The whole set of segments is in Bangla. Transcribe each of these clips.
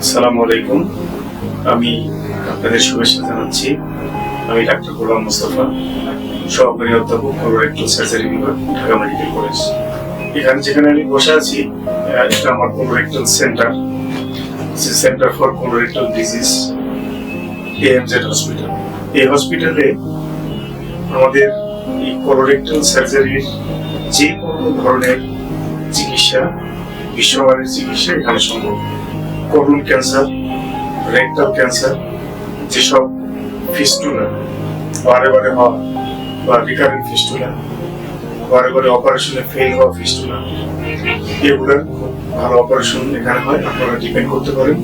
আসসালামু আলাইকুম। আমি আপনাদের শুভেচ্ছা জানাচ্ছি। আমি ডাক্তার গোলাম মোস্তফা, সহকারী অধ্যাপক কোলোরেক্টাল সার্জারি বিভাগ, ঢাকা মেডিকেল কলেজ এখানে যেখানে আমি বসে আছি এটা আমার colorectal centre centre for colorectal disease AMZ hospital এই হসপিটালে আমাদের এই কোলোরেক্টাল সার্জারির যে কোনো ধরনের চিকিৎসা, বিশ্বমানের চিকিৎসা এখানে সম্ভব। করুন ক্যান্সার রেক্টাল ক্যান্সার যেসব ফিস্টুলা বারে বারে হওয়া বা রিকারেন্ট ফিস্টুলা বারে বারে অপারেশনে ফেল হওয়া ফিস্টুলা এগুলোর ভালো অপারেশন এখানে হয়, আপনারা ডিপেন্ড করতে পারেন।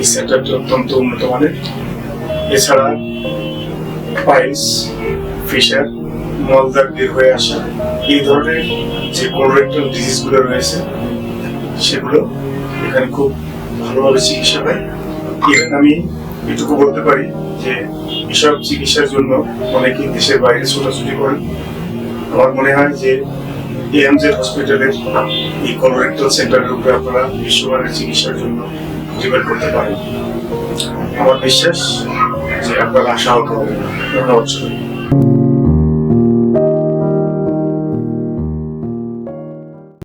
এই সেন্টারটি অত্যন্ত উন্নত মানের। এছাড়া পাইলস ফিশার মলদার বের হয়ে আসা, এই ধরনের যে কোলোরেক্টাল ডিজিজগুলো রয়েছে, সেগুলো এখানে খুব ভালোভাবে চিকিৎসা পায়। ইভেন আমি এটুকু বলতে পারি যে এসব চিকিৎসার জন্য অনেকে দেশের বাইরে ছোটাছুটি করেন। আমার মনে হয় যে এএমজেড হসপিটালের এই কলোরেক্টাল সেন্টারের উপরে আপনারা বিশ্বমানের চিকিৎসার জন্য ডিপেন্ড করতে পারেন। আমার বিশ্বাস যে আপনারা আশাহত হবেন। না ধন্যবাদ।